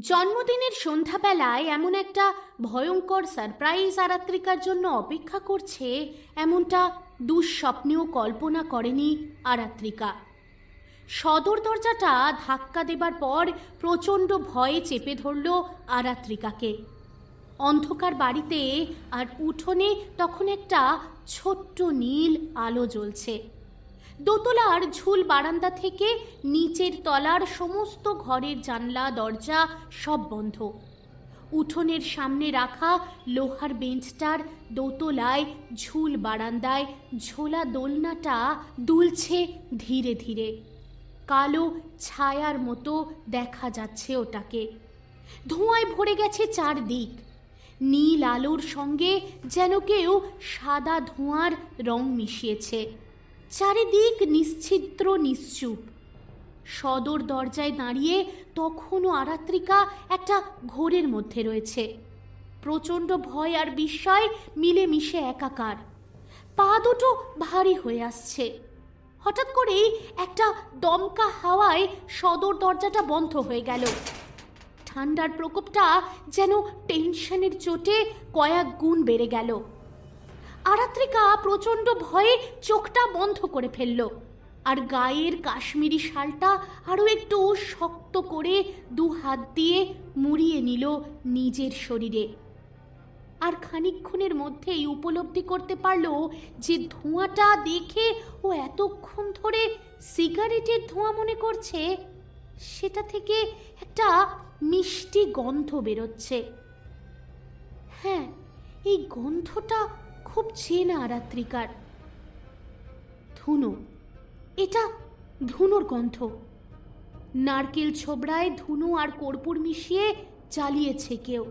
জন্মদিনের সন্ধ্যাবেলায় এমন একটা ভয়ঙ্কর সারপ্রাইজ আরাত্রিকার জন্য অপেক্ষা করছে এমনটা দুঃস্বপ্নেও কল্পনা করেনি আরাত্রিকা। সদর দরজাটা ধাক্কা দেবার পর প্রচণ্ড ভয়ে চেপে ধরল আরাত্রিকাকে। অন্ধকার বাড়িতে আর উঠোনে তখন একটা ছোট্ট নীল আলো জ্বলছে। দোতলার ঝুল বারান্দা থেকে নিচের তলার সমস্ত ঘরের জানলা, দরজা সব বন্ধ। উঠোনের সামনে রাখা লোহার বেঞ্চটার দোতলায় ঝুল বারান্দায় ঝোলা দোলনাটা দুলছে ধীরে ধীরে। কালো ছায়ার মতো দেখা যাচ্ছে ওটাকে। ধোঁয়ায় ভরে গেছে চারদিক। নীল আলোর সঙ্গে যেন কেউ সাদা ধোঁয়ার রং মিশিয়েছে। চারিদিক নিশ্ছিদ্র নিশ্চুপ। সদর দরজায় দাঁড়িয়ে তখনও আরাত্রিকা একটা ঘোরের মধ্যে রয়েছে। প্রচণ্ড ভয় আর বিস্ময় মিলেমিশে একাকার। পা দুটো ভারী হয়ে আসছে। হঠাৎ করেই একটা দমকা হাওয়ায় সদর দরজাটা বন্ধ হয়ে গেল। ঠান্ডার প্রকোপটা যেন টেনশনের চোটে কয়েক গুণ বেড়ে গেল। আরাত্রিকা প্রচণ্ড ভয়ে চোখটা বন্ধ করে ফেলল। আর গায়ের কাশ্মীরি শালটা আরও একটু শক্ত করে দু হাত দিয়ে মুড়িয়ে নিল নিজের শরীরে। আর খানিকক্ষণের মধ্যেই উপলব্ধি করতে পারল যে ধোঁয়াটা দেখে ও এতক্ষণ ধরে সিগারেটের ধোঁয়া মনে করছে, সেটা থেকে একটা মিষ্টি গন্ধ বেরোচ্ছে। হ্যাঁ এই গন্ধটা খুব চেনা আরাত্রিকার ধুনো, এটা ধুনোর গন্ধ। নারকেল ছোবড়ায় ধুনো আর কর্পূর মিশিয়ে জ্বালিয়েছে কেউ।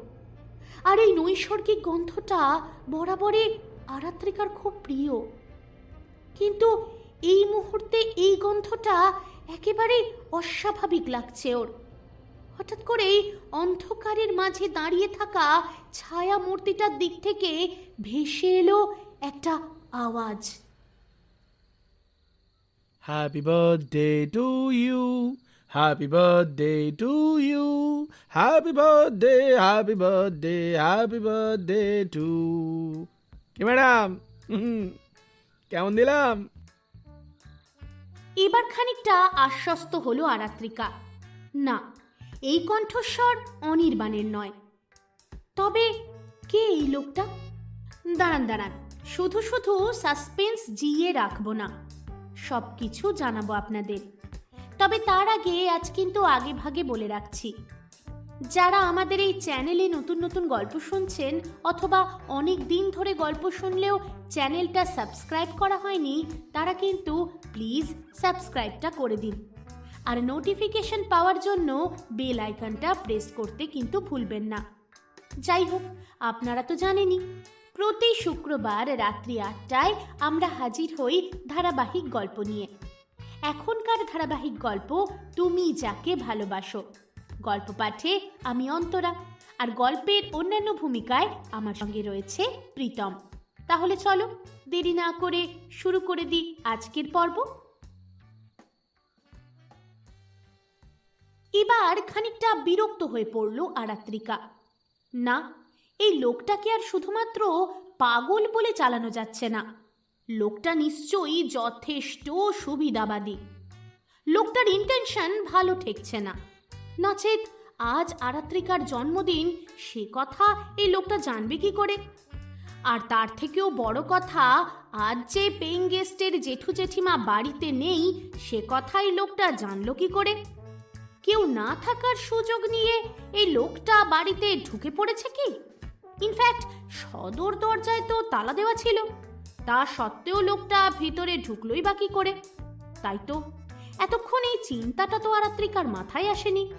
আর এই নৈসর্গিক গন্ধটা বরাবরই আরাত্রিকার খুব প্রিয়। কিন্তু এই মুহূর্তে এই গন্ধটা একেবারে অস্বাভাবিক লাগছে ওর। হঠাৎ করেই অন্ধকারের মাঝে দাঁড়িয়ে থাকা ছায়া মূর্তিটার দিক থেকে ভেসে এলো একটা আওয়াজ। Happy birthday to you happy birthday to you happy birthday happy birthday happy birthday to কি ম্যাডাম কেমন দিলাম? এবার খানিকটা আশ্বস্ত হলো আরাত্রিকা। না এই কণ্ঠস্বর অনির্বাণের নয়। তবে কে এই লোকটা? দাঁড়ান দাঁড়ান। শুধু শুধু সাসপেন্স জিয়ে রাখব না। সব কিছু জানাব আপনাদের। তবে তার আগে আজ কিন্তু আগে ভাগে বলে রাখছি। যারা আমাদের এই চ্যানেলে নতুন নতুন গল্প শুনছেন অথবা অনেক দিন ধরে গল্প শুনলেও চ্যানেলটা সাবস্ক্রাইব করা হয়নি, তারা কিন্তু প্লিজ সাবস্ক্রাইবটা করে দিন। আর নোটিফিকেশন পাওয়ার জন্য বেল আইকনটা প্রেস করতে কিন্তু ভুলবেন না। যাই হোক, আপনারা তো জানেনই, প্রতি শুক্রবার রাত্রি আটটায় আমরা হাজির হই ধারাবাহিক গল্প নিয়ে। এখনকার ধারাবাহিক গল্প তুমি যাকে ভালোবাসো। গল্প পাঠে আমি অন্তরা, আর গল্পের অন্যান্য ভূমিকায় আমার সঙ্গে রয়েছে প্রীতম। তাহলে চলো, দেরি না করে শুরু করে দিই আজকের পর্ব। এবার খানিকটা বিরক্ত হয়ে পড়ল আরাত্রিকা। না, এই লোকটাকে আর শুধুমাত্র পাগল বলে চালানো যাচ্ছে না। লোকটা নিশ্চয়ই যথেষ্ট সুবিধাবাদী। লোকটার ইন্টেনশন ভালো ঠেকছে না। নচেত, আজ আরাত্রিকার জন্মদিন, সে কথা এই লোকটা জানবে কি করে? আর তার থেকেও বড় কথা, আজ যে পেইং গেস্টের জেঠু জেঠিমা বাড়িতে নেই, সে কথাই লোকটা জানলো কি করে? কেউ না থাকার সুযোগ নিয়ে এই লোকটা বাড়িতে ঢুকে পড়েছে কি? ইনফ্যাক্ট সদর দরজায় তো তালা দেওয়া ছিল। তা সত্ত্বেও লোকটা ভিতরে ঢুকলোই বা কি করে? তাই তো, এতক্ষণ এই চিন্তাটা তো আরাত্রিকার মাথায় আসেনি।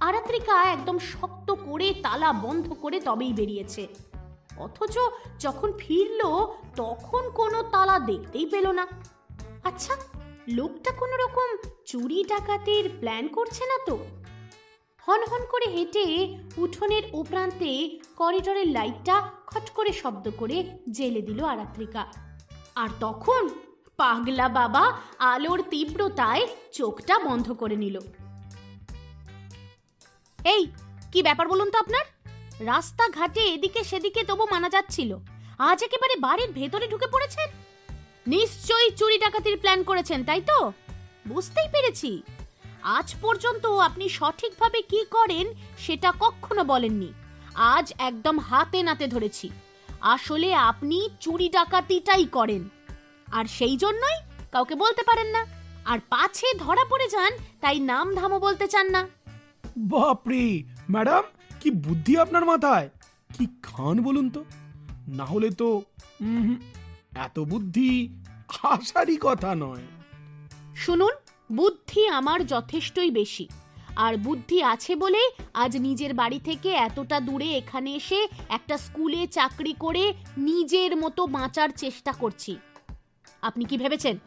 আরাত্রিকা একদম শক্ত করে তালা বন্ধ করে তবেই বেরিয়েছে। অথচ যখন ফিরল, তখন কোনো তালা দেখতেই পেল না। আচ্ছা লোকটা কোনো রকম চুরি ডাকাতির প্ল্যান করছে না তো? হন হন করে হেঁটে উঠোনের উপরান্তে করিডোরের লাইটটা খট করে শব্দ করে জেলে দিল আরাত্রিকা। আর তখন পাগলা বাবা আলোর তীব্রতায় চোখটা বন্ধ করে নিল। এই, কি ব্যাপার বলুন তো আপনার? রাস্তাঘাটে এদিকে সেদিকে তবু মানা যাচ্ছিল। আজ একেবারে বাড়ির ভেতরে ঢুকে পড়েছেন? নিশ্চয়ই চুরি ডাকাতির প্ল্যান করেছেন, তাই তো? বুঝতেই পেরেছি। আজ পর্যন্ত আপনি সঠিকভাবে কি করেন সেটা কখনো বলেননি। আজ একদম হাতে নাতে ধরেছি। আসলে আপনি চুরি ডাকাতিটাই করেন। আর সেই জন্যই কাউকে বলতে পারেন না। আর পাছে ধরা পড়ে যান, তাই নাম ধামও বলতে চান না। বাপরে! ম্যাডাম, কি বুদ্ধি আপনার মাথায়? কি খান বলুন তো? না হলে তো এত বুদ্ধি আসারই কথা নয়। শুনুন বুদ্ধি আমার যথেষ্টই বেশি। আর বুদ্ধি আছে বলে আজ নিজের বাড়ি থেকে এতটা দূরে এখানে এসে একটা স্কুলে চাকরি করে নিজের মতো বাঁচার চেষ্টা করছি। আপনি কি ভেবেছেন?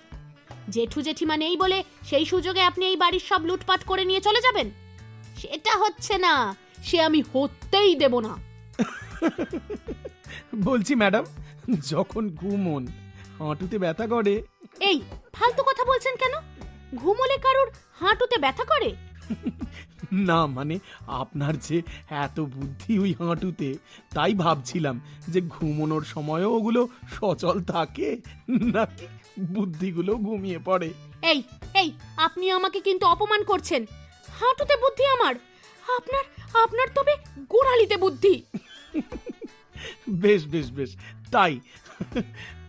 জেঠু জেঠিমা নেই বলে সেই সুযোগে আপনি এই বাড়ির সব লুটপাট করে নিয়ে চলে যাবেন? সেটা হচ্ছে না সে আমি হতেই দেব না। বলছি ম্যাডাম যখন ঘুমন হাঁটুতে ব্যথা করে। এই ফালতু কথা বলছেন কেন? ঘুমোলে কারুর হাঁটুতে ব্যথা করে? না মানে আপনার যে এত বুদ্ধি ওই হাঁটুতে তাই ভাবছিলাম যে ঘুমোনোর সময়ও ওগুলো সচল থাকে নাকি বুদ্ধিগুলো ঘুমিয়ে পড়ে। এই এই আপনি আমাকে কিন্তু অপমান করছেন। হাঁটুতে বুদ্ধি আমার। আপনার আপনার তবে গোড়ালিতে বুদ্ধি। বেশ বেশ বেশ। তাই।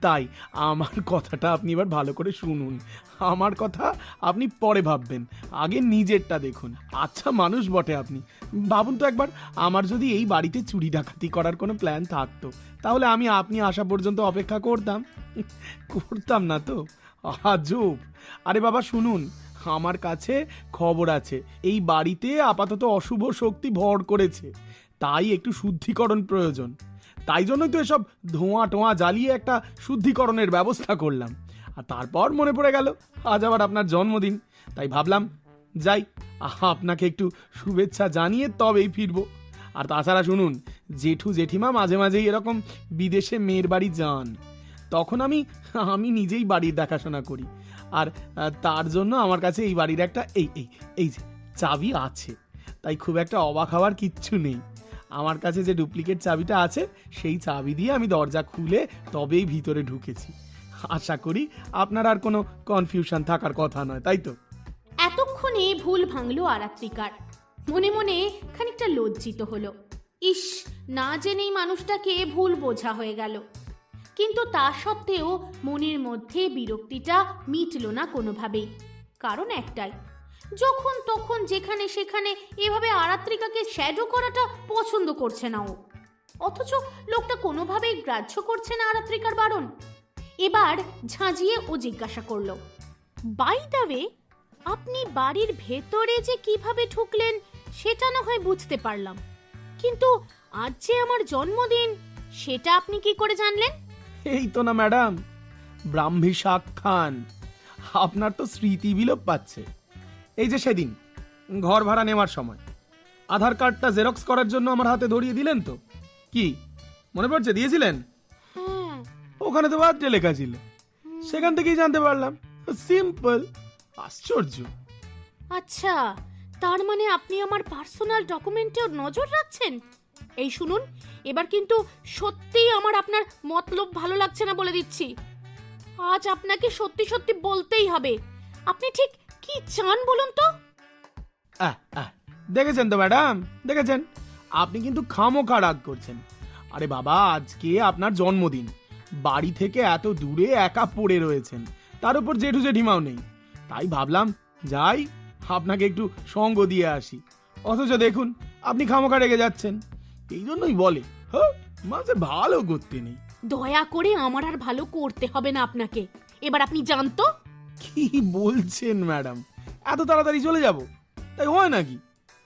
তাই, আমার কথাটা আপনি এবার ভালো করে শুনুন। আমার কথা আপনি পরে ভাববেন। আগে নিজেরটা দেখুন। আচ্ছা মানুষ বটে আপনি। ভাবুন তো একবার, আমার যদি এই বাড়িতে চুরি ডাকাতি করার কোনো প্ল্যান থাকতো, তাহলে আমি আপনি আসা পর্যন্ত অপেক্ষা করতাম। করতাম না তো? আজব! আরে বাবা, শুনুন, আমার কাছে খবর আছে। এই বাড়িতে আপাতত অশুভ শক্তি ভর করেছে। তাই একটু শুদ্ধিকরণ প্রয়োজন। তাই জন্যই তো এসব ধোঁয়া টোঁয়া জ্বালিয়ে একটা শুদ্ধিকরণের ব্যবস্থা করলাম। আর তারপর মনে পড়ে গেল, আজ আবার আপনার জন্মদিন। তাই ভাবলাম, যাই আপনাকে একটু শুভেচ্ছা জানিয়ে তবেই ফিরবো। আর তাছাড়া শুনুন, জেঠু জেঠিমা মাঝে মাঝেই এরকম বিদেশে মেয়ের বাড়ি যান। তখন আমি আমি নিজেই বাড়ির দেখাশোনা করি। আর তার জন্য আমার কাছে এই বাড়ির একটা, এই এই এই যে, চাবি আছে। তাই খুব একটা অবাক হওয়ার কিচ্ছু নেই। আমার কাছে যে ডুপ্লিকেট চাবিটা আছে, সেই চাবি দিয়ে আমি দরজা খুলে তবেই ভিতরে ঢুকেছি। আশা করি আপনার আর কোনো কনফিউশন থাকার কথা নয়, তাই তো? এতক্ষণে ভুল ভাঙলো আরাত্রিকার। মনে মনে খানিকটা লজ্জিত হলো। ইস, না জেনেই মানুষটাকে ভুল বোঝা হয়ে গেল। কিন্তু তা সত্ত্বেও মনের মধ্যে বিরক্তিটা মিটল না কোনোভাবেই। কারণ একটাই যখন তখন যেখানে সেখানে এভাবে আরাত্রিকাকে শ্যাডো করাটা পছন্দ করছে না ও। অথচ লোকটা কোনোভাবেই গ্রাহ্য করছে না আরাত্রিকার বারণ। এবার ঝাঁঝিয়ে ও জিজ্ঞাসা করল বাই দ্য ওয়ে আপনি বাড়ির ভেতরে যে কীভাবে ঢুকলেন, সেটা না হয় বুঝতে পারলাম। কিন্তু আজ যে আমার জন্মদিন, সেটা আপনি কি করে জানলেন? এই তো না, ম্যাডাম। ব্রাহ্মী শাক খান। আপনার তো স্মৃতি বিলোপ পাচ্ছে। এই যে সেদিন ঘর ভাড়া নেওয়ার সময়। আধার কার্ডটা জেরক্স করার জন্য আমার হাতে ধরিয়ে দিলেন তো? কি? মনে পড়ছে? দিয়েছিলেন? হ্যাঁ। ওখানে তো বার্থডে লেখা ছিল। সেখান থেকেই জানতে পারলাম। সিম্পল আশ্চর্য। আচ্ছা তার মানে আপনি আমার পার্সোনাল ডকুমেন্টেও নজর রাখছেন? এই শুনুন এবার কিন্তু সত্যিই আমার আপনার মতলব ভালো লাগছে না বলে দিচ্ছি। আজ আপনাকে সত্যি সত্যি বলতেই হবে। আপনি ঠিক কি চান বলুন তো? আহ, আহ, দেখেছেন তো ম্যাডাম? দেখেছেন? আপনি কিন্তু খামোখা রাগ করছেন। আরে বাবা আজকে আপনার জন্মদিন। বাড়ি থেকে এত দূরে একা পড়ে রয়েছেন। তার উপর জেঠু জেঠিমাও নেই। তাই ভাবলাম যাই আপনাকে একটু সঙ্গ দিয়ে আসি। অথচ দেখুন আপনি খামোখা রেগে যাচ্ছেন। এই জন্যই বলে হ্যাঁ মাঝে ভালো করতে নেই। দয়া করে আমার আর ভালো করতে হবে না আপনাকে। এবার আপনি জানতো? কি বলছেন ম্যাডাম? এত তাড়াতাড়ি চলে যাব? তাই হয় নাকি?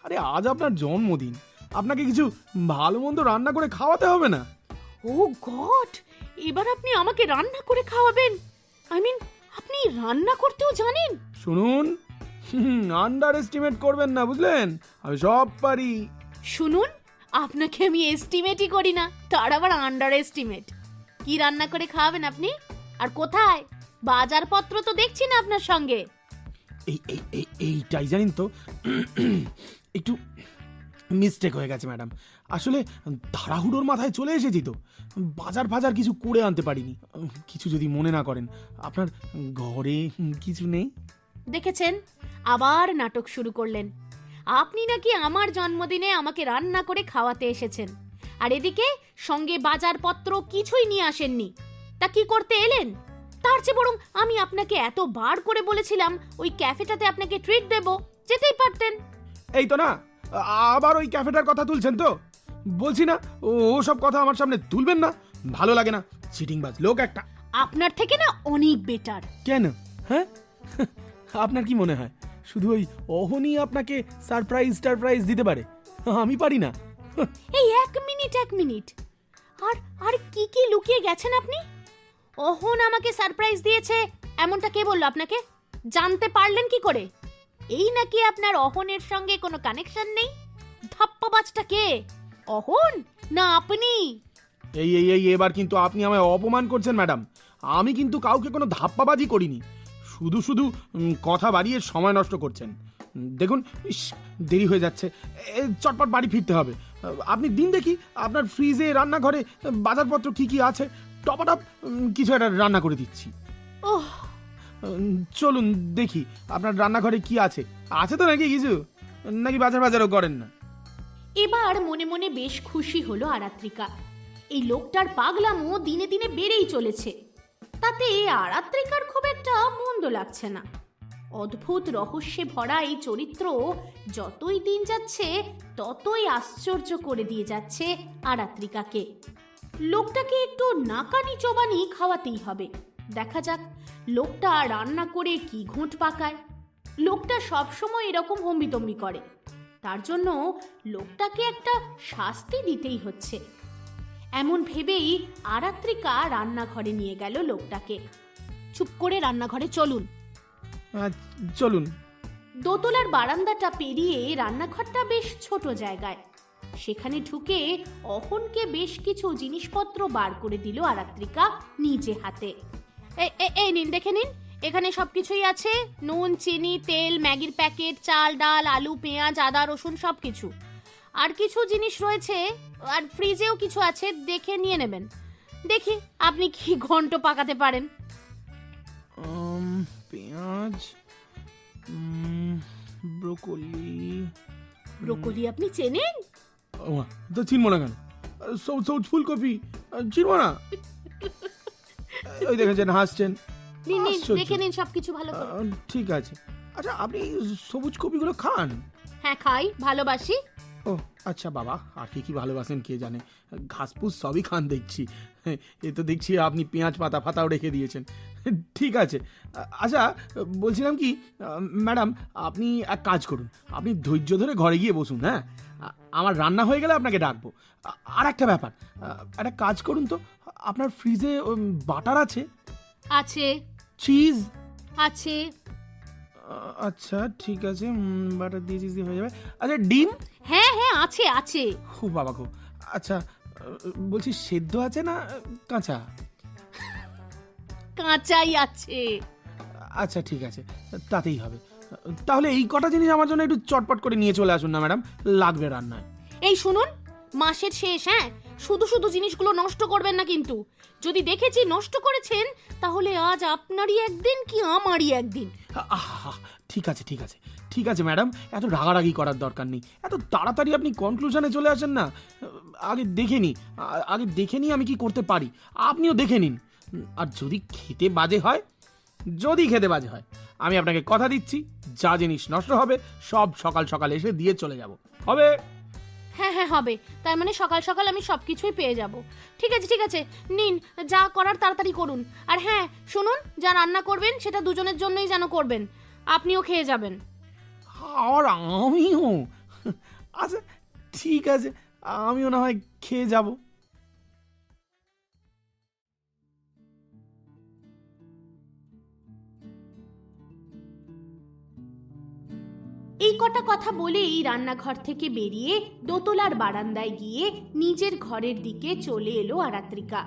আরে আজ আপনার জন্মদিন। আপনাকে কিছু ভালো মন্দ রান্না করে খাওয়াতে হবে না? Oh god! এবার আপনি আমাকে রান্না করে খাওয়াবেন? আই মিন আপনি রান্না করতেও জানেন? শুনুন আন্ডার এস্টিমেট করবেন না বুঝলেন? আমি সব পারি। শুনুন আপনাকে আমি এস্টিমেটই করি না তার আবার আন্ডার এস্টিমেট কি রান্না করে খাওয়াবেন আপনি? আর কোথায়? বাজারপত্র তো দেখছি না আপনার সঙ্গে। এই এই এই এইটাই জানেন তো? একটু মিস্টেক হয়ে গেছে ম্যাডাম আসলে তাড়াহুড়োর মাথায় চলে এসেছি তো। বাজার ফাজার কিছু করে আনতে পারিনি। কিছু যদি মনে না করেন। আপনার ঘরে কিছু নেই? দেখেছেন? আবার নাটক শুরু করলেন। আপনি নাকি আমার জন্মদিনে আমাকে রান্না করে খাওয়াতে এসেছেন। আর এদিকে সঙ্গে বাজারপত্র কিছুই নিয়ে আসেননি। তা কি করতে এলেন? তার চেয়ে বরং আমি আপনাকে এত বার করে বলেছিলাম ওই ক্যাফেটাতে আপনাকে ট্রিট দেব যেতেই পারতেন। এই তো না আবার ওই ক্যাফেটার কথা তুলছেন তো। বলছি না ও সব কথা আমার সামনে তুলবেন না ভালো লাগে না চিটিংবাজ লোক একটা। আপনার থেকে না অনেক বেটার কেন? হ্যাঁ? আপনার কি মনে হয় শুধু ওই অহনই আপনাকে সারপ্রাইজ টারপ্রাইজ দিতে পারে? আমি পারি না। এই এক মিনিট এক মিনিট। আর আর কি কি লুকিয়ে গেছেন আপনি? অহন আমাকে সারপ্রাইজ দিয়েছে। এমনটা কে বলল আপনাকে? জানতে পারলেন কি করে? এই নাকি আপনার অহনের সঙ্গে কোনো কানেকশন নেই? ধাপ্পাবাজটা কে? অহন? না আপনি? এই এই এই এবার কিন্তু আপনি আমায় অপমান করছেন ম্যাডাম। আমি কিন্তু কাউকে কোনো ধাপ্পাবাজি করিনি। শুধু শুধু কথা বাড়িয়ে সময় নষ্ট করছেন। দেখুন ইস, দেরি হয়ে যাচ্ছে। এ, চটপট বাড়ি ফিরতে হবে। আপনি দিন দেখি আপনার ফ্রিজে রান্নাঘরে বাজারপত্র কি কি আছে টপাটপ কিছু একটা রান্না করে দিচ্ছি। ওহ। চলুন দেখি আপনার রান্নাঘরে কি আছে? আছে তো নাকি কিছু? নাকি বাজার বাজারও করেন না? এবার মনে মনে বেশ খুশি হলো আরাত্রিকা। এই লোকটার পাগলামো দিনে দিনে বেড়েই চলেছে। তাতে আরাত্রিকার খুব একটা মন্দ লাগছে না। অদ্ভুত রহস্যে ভরা এই চরিত্র যতই দিন যাচ্ছে ততই আশ্চর্য করে দিয়ে যাচ্ছে আরাত্রিকাকে। লোকটাকে একটু নাকানি চবানি খাওয়াতেই হবে। দেখা যাক লোকটা রান্না করে কি ঘুঁট পাকায়। লোকটা সবসময় এরকম হম্বিতম্বি করে। তার জন্য লোকটাকে একটা শাস্তি দিতেই হচ্ছে। এমন ভেবেই আরাত্রিকা রান্নাঘরে নিয়ে গেল লোকটাকে। চুপ করে রান্নাঘরে চলুন। চলুন। দোতলার বারান্দাটা পেরিয়ে রান্নাঘরটা বেশ ছোট জায়গায়। সেখানে ঢুকে অহনকে বেশ কিছু জিনিসপত্র বার করে দিল আরাত্রিকা নিজে হাতে। এই নিন দেখে নিন। এখানে সবকিছুই আছে। নুন চিনি তেল ম্যাগির প্যাকেট চাল ডাল আলু পেঁয়াজ আদা রসুন সব কিছু আর কিছু জিনিস রয়েছে আর ফ্রিজেও কিছু আছে দেখে নিয়ে নেবেন। দেখি আপনি কি ঘন্ট পাকাতে পারেন। পেঁয়াজ ব্রোকলি। ব্রোকলি আপনি চেনেন? ও মা, তো চিনবো না কেন? সবুজ সবুজ ফুলকপি চিনবো না? ওই দেখেছেন হাসছেন। নিন নিন আশ্চর্য। দেখে নিন সবকিছু ভালো করে। আহ, ঠিক আছে। আচ্ছা আপনি সবুজ কপিগুলো খান? হ্যাঁ খাই ভালোবাসি। ও আচ্ছা বাবা আর কি কি ভালোবাসেন কে জানে? ঘাসপুস সবই খান দেখছি। এ তো দেখছি আপনি পেঁয়াজ পাতা ফাতাও রেখে দিয়েছেন। ঠিক আছে। আ- আচ্ছা বলছিলাম কি আহ, ম্যাডাম আপনি এক কাজ করুন। আপনি ধৈর্য ধরে ঘরে গিয়ে বসুন হ্যাঁ? আমার রান্না হয়ে গেলে আপনাকে ডাকবো। আর একটা ব্যাপার একটা কাজ করুন তো আপনার ফ্রিজে বাটার আছে? আছে। চিজ আছে। আচ্ছা ঠিক আছে বাটার দিয়ে চিজ দিয়ে হয়ে যাবে। আচ্ছা ডিম? হ্যাঁ হ্যাঁ আছে আছে। খুব বাবা খুব আচ্ছা বলছি সেদ্ধ আছে না কাঁচা? কাঁচাই আছে। আচ্ছা ঠিক আছে তাতেই হবে। তাহলে এই কটা জিনিস আমার জন্য একটু চটপট করে নিয়ে চলে আসুন না ম্যাডাম। লাগবে রান্নায়। এই শুনুন মাসের শেষ হ্যাঁ? শুধু শুধু জিনিসগুলো নষ্ট করবেন না কিন্তু। যদি দেখেছি নষ্ট করেছেন তাহলে আজ আপনারই একদিন কি আমারই একদিন? আহা, ঠিক আছে ঠিক আছে। ঠিক আছে ম্যাডাম এত রাগারাগি করার দরকার নেই। এত তাড়াতাড়ি আপনি কনক্লুশনে চলে আসেন না? আগে দেখে নি আ- আগে দেখে নিই আমি কি করতে পারি। আপনিও দেখে নিন। আর যদি খেতে বাজে হয়? যদি খেতে বাজে হয় আমি আপনাকে কথা দিচ্ছি যা জিনিস নষ্ট হবে সব সকাল সকাল এসে দিয়ে চলে যাব। হবে? হ্যাঁ হ্যাঁ হবে। তার মানে সকাল সকাল আমি সব কিছুই পেয়ে যাব। ঠিক আছে ঠিক আছে। নিন যা করার তাড়াতাড়ি করুন। আর হ্যাঁ শুনুন যা রান্না করবেন সেটা দুজনের জন্যই যেন করবেন। আপনিও খেয়ে যাবেন। আর আমিও? আচ্ছা ঠিক আছে। আমিও না হয় খেয়ে যাব। এই কটা কথা বলেই রান্নাঘর থেকে বেরিয়ে দোতলার বারান্দায় গিয়ে নিজের ঘরের দিকে চলে এলো আরাত্রিকা।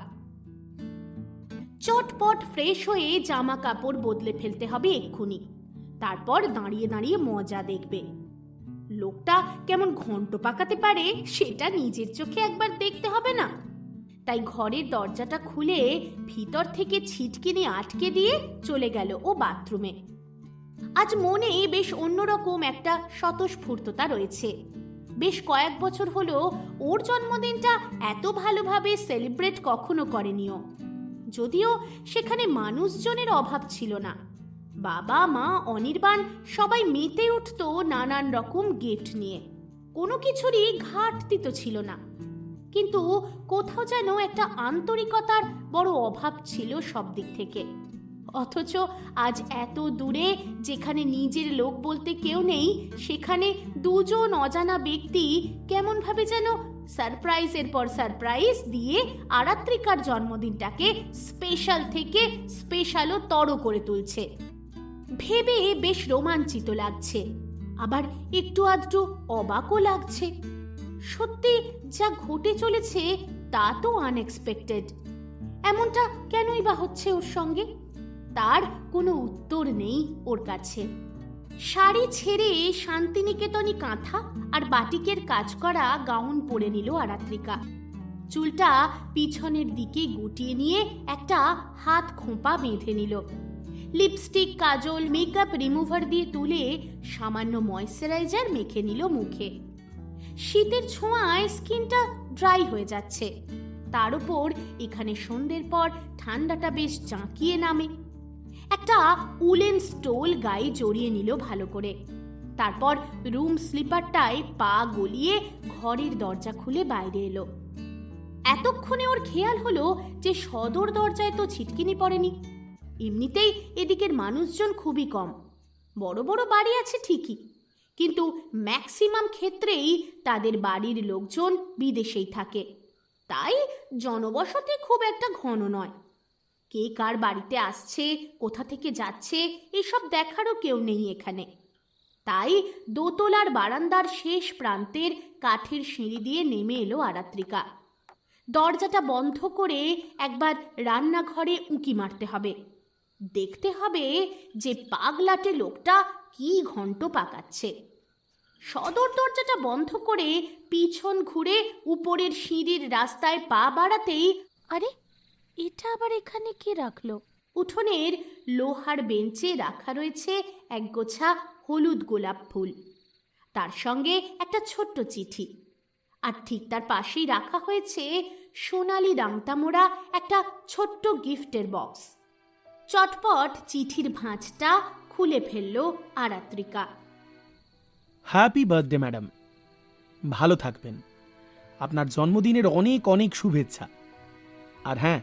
চটপট ফ্রেশ হয়ে জামা কাপড় বদলে ফেলতে হবে এক্ষুনি। তারপর দাঁড়িয়ে দাঁড়িয়ে মজা দেখবে। লোকটা কেমন ঘন্ট পাকাতে পারে সেটা নিজের চোখে একবার দেখতে হবে না। তাই ঘরের দরজাটা খুলে ভিতর থেকে ছিটকিনি আটকে দিয়ে চলে গেল ও বাথরুমে। আজ মনে বেশ অন্যরকম একটা স্বতঃস্ফূর্ততা রয়েছে। বেশ কয়েক বছর হলো ওর জন্মদিনটা এত ভালোভাবে সেলিব্রেট কখনো করেনিও। যদিও সেখানে মানুষজনের অভাব ছিল না। বাবা, মা, অনির্বাণ সবাই মেতে উঠত নানান রকম গিফট নিয়ে। কোনো কিছুরই ঘাটতি তো ছিল না। কিন্তু কোথাও যেন একটা আন্তরিকতার বড় অভাব ছিল সব দিক থেকে। অথচ আজ এত দূরে যেখানে নিজের লোক বলতে কেউ নেই, সেখানে দুজন অজানা ব্যক্তি কেমনভাবে যেন সারপ্রাইজের পর সারপ্রাইজ দিয়ে আরাত্রিকার জন্মদিনটাকে স্পেশাল থেকে স্পেশালও তর করে তুলছে। ভেবে বেশ রোমাঞ্চিত লাগছে, আবার একটু আধটু অবাকও লাগছে। সত্যি যা ঘটে চলেছে তা তো আনএক্সপেক্টেড এমনটা কেনই বা হচ্ছে ওর সঙ্গে? তার কোনো উত্তর নেই ওর কাছে। শাড়ি ছেড়ে শান্তিনিকেতনী কাঁথা আর বাটিকের কাজ করা গাউন পরে নিল আরাত্রিকা। চুলটা পিছনের দিকে গুটিয়ে নিয়ে একটা হাত খোঁপা বেঁধে নিল। লিপস্টিক, কাজল, মেকআপ, রিমুভার দিয়ে তুলে সামান্য ময়শ্চারাইজার মেখে নিল মুখে। শীতের ছোঁয়ায় স্কিনটা ড্রাই হয়ে যাচ্ছে। তার উপর এখানে সন্ধ্যের পর ঠান্ডাটা বেশ জাঁকিয়ে নামে। একটা উলেন স্টোল গায়ে জড়িয়ে নিল ভালো করে। তারপর রুম স্লিপারটায় পা গলিয়ে ঘরের দরজা খুলে বাইরে এলো। এতক্ষণে ওর খেয়াল হলো যে সদর দরজায় তো ছিটকিনি পড়েনি। এমনিতেই এদিকের মানুষজন খুবই কম। বড় বড় বাড়ি আছে ঠিকই, কিন্তু ম্যাক্সিমাম ক্ষেত্রেই তাদের বাড়ির লোকজন বিদেশেই থাকে। তাই জনবসতি খুব একটা ঘন নয়। কে কার বাড়িতে আসছে, কোথা থেকে যাচ্ছে, এসব দেখারও কেউ নেই এখানে। তাই দোতলার বারান্দার শেষ প্রান্তের কাঠের সিঁড়ি দিয়ে নেমে এলো আরাত্রিকা। দরজাটা বন্ধ করে একবার রান্নাঘরে উঁকি মারতে হবে। দেখতে হবে যে পাগলাটে লোকটা কি ঘন্ট পাকাচ্ছে। সদর দরজাটা বন্ধ করে পিছন ঘুরে উপরের সিঁড়ির রাস্তায় পা বাড়াতেই আরে এটা আবার এখানে কে রাখল? উঠোনের লোহার বেঞ্চে রাখা রয়েছে এক গোছা হলুদ গোলাপ ফুল। তার সঙ্গে একটা ছোট্ট চিঠি। আর ঠিক তার পাশেই রাখা হয়েছে সোনালি রাংতা মোড়া একটা ছোট্ট গিফটের বক্স। চটপট চিঠির ভাঁজটা খুলে ফেলল আরাত্রিকা। Happy birthday madam. ভালো থাকবেন। আপনার জন্মদিনের অনেক অনেক শুভেচ্ছা। আর হ্যাঁ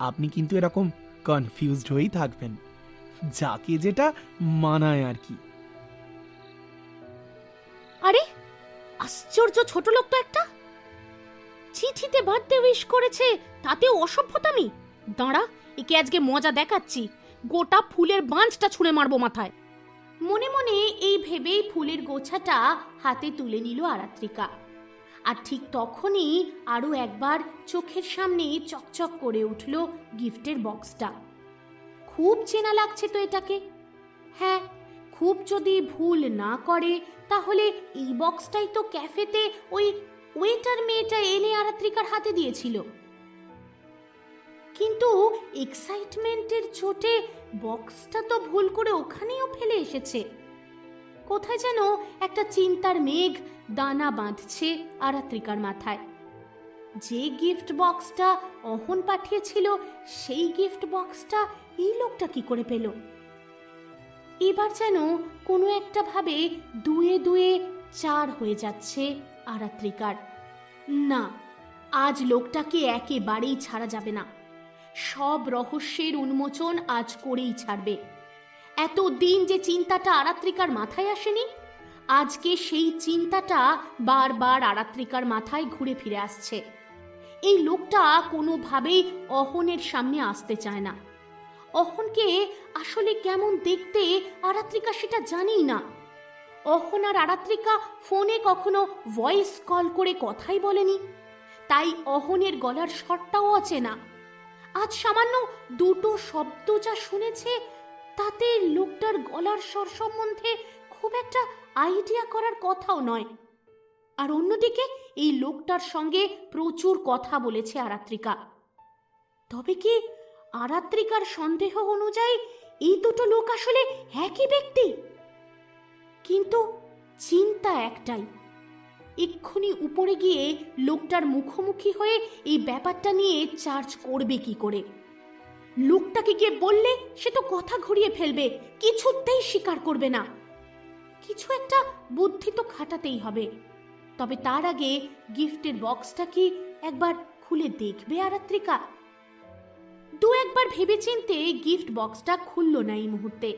আপনি কিন্তু এরকম কনফিউজড হয়েই থাকবেন। যাকে যেটা মানায় আর কি। আরে, আশ্চর্য ছোট লোক তো একটা। চিঠিতে বার্থডে উইশ করেছে, তাতেও অসভ্যতামি। দাঁড়া, একে আজকে মজা দেখাচ্ছি। গোটা ফুলের বাঁচটা ছুঁড়ে মারবো মাথায়। মনে মনে এই ভেবেই ফুলের গোছাটা হাতে তুলে নিল আরাত্রিকা। আর ঠিক তখনই আরও একবার চোখের সামনে চকচক করে উঠল গিফটের বক্সটা। খুব চেনা লাগছে তো এটাকে। হ্যাঁ খুব যদি ভুল না করে, তাহলে এই বক্সটাই তো ক্যাফেতে ওই ওয়েটার মেয়েটা এনে আরাত্রিকার হাতে দিয়েছিল। কিন্তু এক্সাইটমেন্টের চোটে বক্সটা তো ভুল করে ওখানেও ফেলে এসেছে। কোথায় যেন একটা চিন্তার মেঘ দানা বাঁধছে আরাত্রিকার মাথায়। যে গিফট বক্সটা অহন পাঠিয়েছিল, সেই গিফট বক্সটা এই লোকটা কি করে পেল? এবার যেন কোনো একটা ভাবে দুয়ে দুয়ে চার হয়ে যাচ্ছে আরাত্রিকার। না, আজ লোকটাকে একেবারেই ছাড়া যাবে না। সব রহস্যের উন্মোচন আজ করেই ছাড়বে। এতদিন যে চিন্তাটা আরাত্রিকার মাথায় আসেনি? আজকে সেই চিন্তাটা বারবার আরাত্রিকার মাথায় ঘুরে ফিরে আসছে। এই লোকটা কোনোভাবেই অহনের সামনে আসতে চায় না। অহনকে আসলে কেমন দেখতে আরাত্রিকা সেটা জানেই না। অহন আর আরাত্রিকা ফোনে কখনো ভয়েস কল করে কথাই বলেনি। তাই অহনের গলার স্বরটাও আছে না আজ সামান্য দুটো শব্দ যা শুনেছে তাতে লোকটার গলার স্বর সম্বন্ধে খুব একটা আইডিয়া করার কথাও নয়। আর অন্যদিকে এই লোকটার সঙ্গে প্রচুর কথা বলেছে আরাত্রিকা। তবে কি আরাত্রিকার সন্দেহ অনুযায়ী এই দুটো লোক আসলে একই ব্যক্তি? কিন্তু চিন্তা একটাই, এক্ষুনি উপরে গিয়ে লোকটার মুখোমুখি হয়ে এই ব্যাপারটা নিয়ে চার্জ করবে কি করে? লোকটাকে গিয়ে বললে সে তো কথা ঘুরিয়ে ফেলবে, কিছুতেই স্বীকার করবে না। কিছু একটা বুদ্ধি তো খাটাতেই হবে। তবে তার আগে গিফটের বক্সটা কি একবার খুলে দেখবে আরাত্রিকা? দু একবার ভেবেচিন্তে গিফট বক্সটা খুলল না এই মুহূর্তে।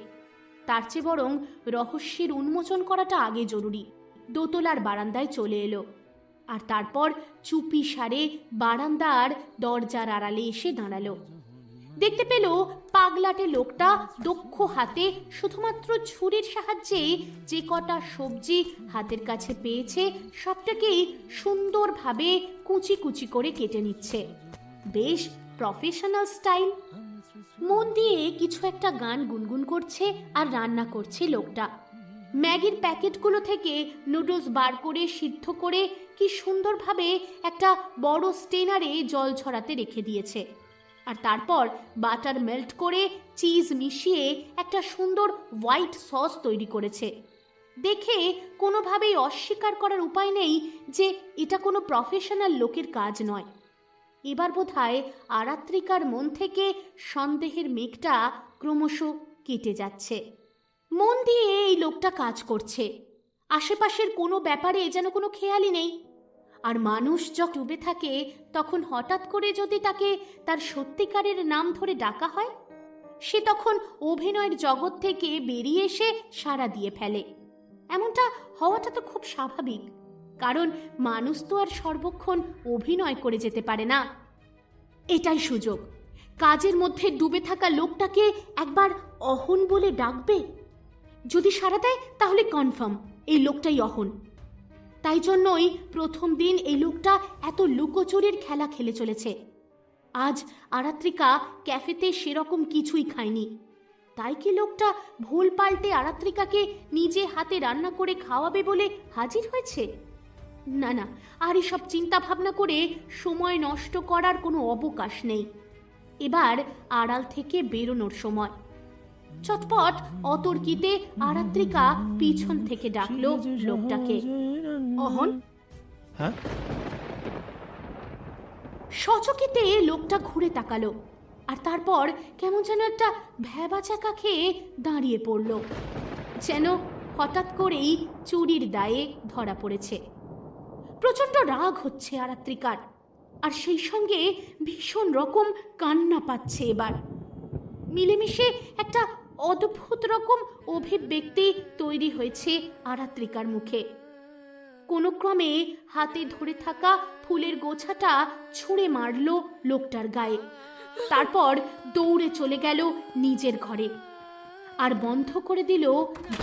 তার চেয়ে বরং রহস্যের উন্মোচন করাটা আগে জরুরি। দোতলার বারান্দায় চলে এলো। আর তারপর চুপি সারে বারান্দার দরজার আড়ালে এসে দাঁড়াল। দেখতে পেল পাগলাটে লোকটা দক্ষ হাতে শুধুমাত্র ছুরির সাহায্যে যে কটা সবজি হাতের কাছে পেয়েছে, সবটাকেই সুন্দরভাবে কুচি কুচি করে কেটে নিচ্ছে। বেশ প্রফেশনাল স্টাইল মন দিয়ে কিছু একটা গান গুনগুন করছে আর রান্না করছে লোকটা। ম্যাগির প্যাকেটগুলো থেকে নুডলস বার করে সিদ্ধ করে কি সুন্দরভাবে একটা বড় স্টেনারে জল ছড়াতে রেখে দিয়েছে। আর তারপর বাটার মেল্ট করে চিজ মিশিয়ে একটা সুন্দর হোয়াইট সস তৈরি করেছে। দেখে কোনোভাবেই অস্বীকার করার উপায় নেই যে এটা কোনো প্রফেশনাল লোকের কাজ নয়। এবার বোধ হয় আরাত্রিকার মন থেকে সন্দেহের মেঘটা ক্রমশ কেটে যাচ্ছে। মন দিয়ে এই লোকটা কাজ করছে। আশেপাশের কোনো ব্যাপারে যেন কোনো খেয়ালই নেই। আর মানুষ যখন ডুবে থাকে, তখন হঠাৎ করে যদি তাকে তার সত্যিকারের নাম ধরে ডাকা হয়, সে তখন অভিনয়ের জগৎ থেকে বেরিয়ে এসে সাড়া দিয়ে ফেলে। এমনটা হওয়াটা তো খুব স্বাভাবিক, কারণ মানুষ তো আর সর্বক্ষণ অভিনয় করে যেতে পারে না। এটাই সুযোগ। কাজের মধ্যে ডুবে থাকা লোকটাকে একবার অহন বলে ডাকবে? যদি সাড়া দেয়, তাহলে কনফার্ম, এই লোকটাই অহন। তাই জন্যই প্রথম দিন এই লোকটা এত লুকোচুরির খেলা খেলে চলেছে। আজ আরাত্রিকা ক্যাফেতে সেরকম কিছুই খায়নি। তাই কি লোকটা ভুল পাল্টে আরাত্রিকাকে নিজে হাতে রান্না করে খাওয়াবে বলে হাজির হয়েছে? না না, আর এসব চিন্তা ভাবনা করে সময় নষ্ট করার কোনো অবকাশ নেই। এবার আড়াল থেকে বেরোনোর সময়। চটপট অতর্কিতে আরাত্রিকা পিছন থেকে ডাকলো লোকটাকে। অহন? হ্যাঁ? সচকিতে লোকটা ঘুরে তাকালো আর তারপর কেমন যেন একটা ভ্যাবাচাকা খেয়ে দাঁড়িয়ে পড়ল যেন হঠাৎ করেই চুরির দায়ে ধরা পড়েছে। প্রচণ্ড রাগ হচ্ছে আরাত্রিকার আর সেই সঙ্গে ভীষণ রকম কান্না পাচ্ছে এবার। মিলেমিশে একটা অদ্ভুত রকম অভিব্যক্তি তৈরি হয়েছে আরাত্রিকার মুখে। কোনো ক্রমে হাতে ধরে থাকা ফুলের গোছাটা ছুঁড়ে মারল লোকটার গায়ে। তারপর দৌড়ে চলে গেল নিজের ঘরে আর বন্ধ করে দিল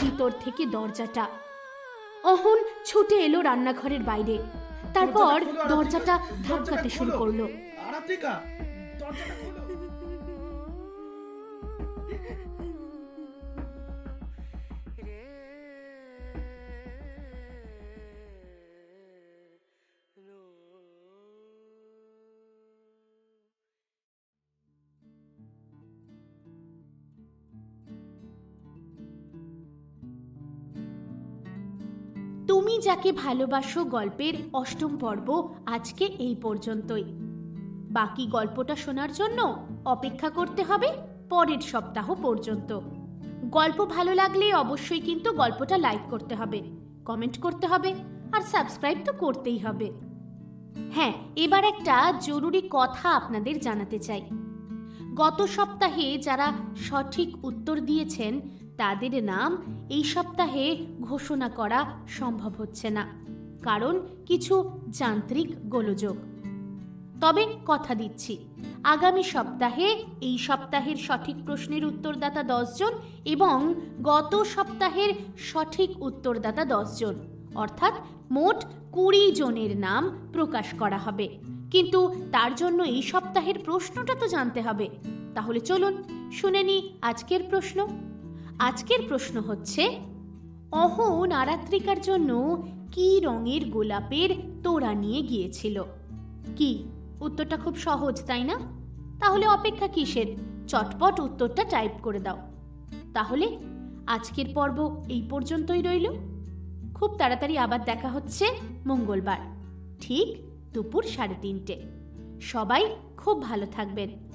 ভিতর থেকে দরজাটা। অহন ছুটে এলো রান্নাঘরের বাইরে। তারপর দরজাটা ধাক্কাতে শুরু করল। তুমি যাকে ভালোবাসো গল্পের অষ্টম পর্ব আজকে এই পর্যন্তই। বাকি গল্পটা শোনার জন্য অপেক্ষা করতে হবে পরের সপ্তাহ পর্যন্ত। গল্প ভালো লাগলে অবশ্যই কিন্তু গল্পটা লাইক করতে হবে, কমেন্ট করতে হবে আর সাবস্ক্রাইব তো করতেই হবে। হ্যাঁ এবার একটা জরুরি কথা আপনাদের জানাতে চাই। গত সপ্তাহে যারা সঠিক উত্তর দিয়েছেন তাদের নাম এই সপ্তাহে ঘোষণা করা সম্ভব হচ্ছে না, কারণ কিছু যান্ত্রিক গোলযোগ। তবে কথা দিচ্ছি, আগামী সপ্তাহে এই সপ্তাহের সঠিক প্রশ্নের উত্তরদাতা দশজন এবং গত সপ্তাহের সঠিক উত্তরদাতা দশজন অর্থাৎ মোট কুড়ি জনের নাম প্রকাশ করা হবে। কিন্তু তার জন্য এই সপ্তাহের প্রশ্নটা তো জানতে হবে। তাহলে চলুন, শুনে নি আজকের প্রশ্ন। আজকের প্রশ্ন হচ্ছে অহন আরাত্রিকার জন্য কি রঙের গোলাপের তোড়া নিয়ে গিয়েছিল? কি? উত্তরটা খুব সহজ, তাই না? তাহলে অপেক্ষা কিসের? চটপট উত্তরটা টাইপ করে দাও। তাহলে আজকের পর্ব এই পর্যন্তই রইল। খুব তাড়াতাড়ি আবার দেখা হচ্ছে মঙ্গলবার, ঠিক দুপুর সাড়ে তিনটে। সবাই খুব ভালো থাকবেন।